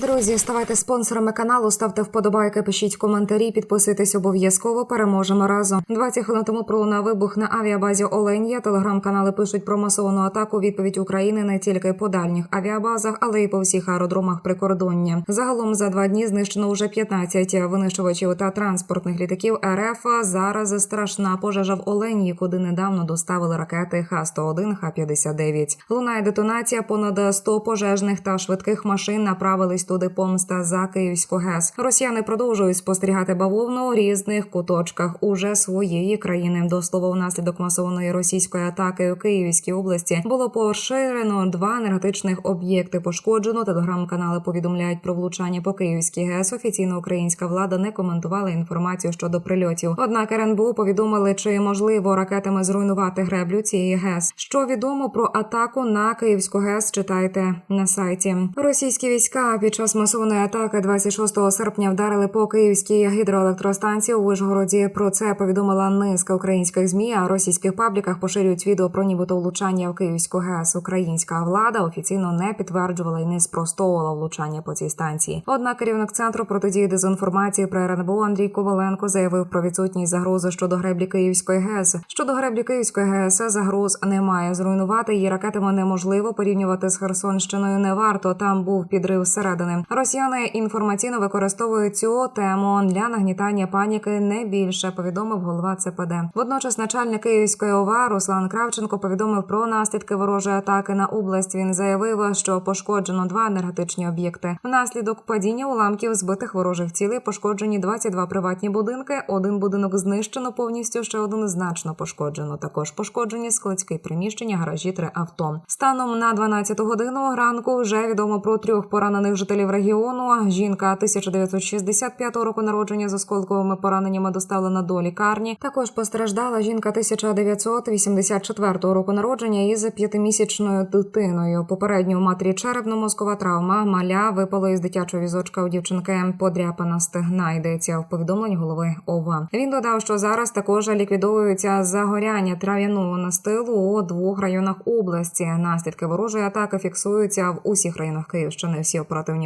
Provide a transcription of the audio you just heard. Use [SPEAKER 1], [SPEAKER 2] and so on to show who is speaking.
[SPEAKER 1] Друзі, ставайте спонсорами каналу, ставте вподобайки, пишіть коментарі, підписуйтесь обов'язково. Переможемо разом. 20 хвилин тому пролунав вибух на авіабазі Оленя. Телеграм-канали пишуть про масовану атаку. Відповідь України не тільки по дальніх авіабазах, але й по всіх аеродромах прикордоння. Загалом за два дні знищено вже 15 винищувачів та транспортних літаків РФ. Зараз страшна пожежа в Оленії, куди недавно доставили ракети Х-101, Х-59. Лунає детонація. Понад 100 пожежних та швидких машин направились туди помста за Київську ГЕС. Росіяни продовжують спостерігати бавовну у різних куточках уже своєї країни. До слова, внаслідок масованої російської атаки у Київській області було поширено два енергетичних об'єкти. Пошкоджено. Телеграм-канали повідомляють про влучання по Київській ГЕС. Офіційно українська влада не коментувала інформацію щодо прильотів. Однак РНБУ повідомили, чи можливо ракетами зруйнувати греблю цієї ГЕС. Що відомо про атаку на Київську ГЕС? Читайте на сайті. Російські війська під час масованої атаки 26 серпня вдарили по Київській гідроелектростанції у Вишгороді. Про це повідомила низка українських змі. А в російських пабліках поширюють відео про нібито влучання в Київську ГЕС. Українська влада офіційно не підтверджувала і не спростовувала влучання по цій станції. Однак керівник центру протидії дезінформації при РНБО Андрій Коваленко заявив про відсутність загрози щодо греблі Київської ГЕС. Щодо греблі Київської ГЕС загроз немає. Зруйнувати її ракетами неможливо порівнювати з Херсонщиною. Не варто там був підрив зсередини. Росіяни інформаційно використовують цю тему для нагнітання паніки не більше. Повідомив голова ЦПД. Водночас, начальник Київської ОВА Руслан Кравченко повідомив про наслідки ворожої атаки на область. Він заявив, що пошкоджено два енергетичні об'єкти. Внаслідок падіння уламків збитих ворожих цілей пошкоджені 22 приватні будинки. Один будинок знищено повністю. Ще один значно пошкоджено. Також пошкоджені складські приміщення, гаражі, три авто. Станом на 12 годину ранку вже відомо про трьох поранених жителів регіону. Жінка 1965 року народження з осколковими пораненнями доставлена до лікарні. Також постраждала жінка 1984 року народження із п'ятимісячною дитиною. Попередньо у матері черепно-мозкова травма. Маля випало із дитячого візочка у дівчинки подряпана стегна. Йдеться в повідомленні голови ОВА. Він додав, що зараз також ліквідовується загоряння трав'яного настилу у двох районах області. Наслідки ворожої атаки фіксуються в усіх районах Київщини. Всі оперативні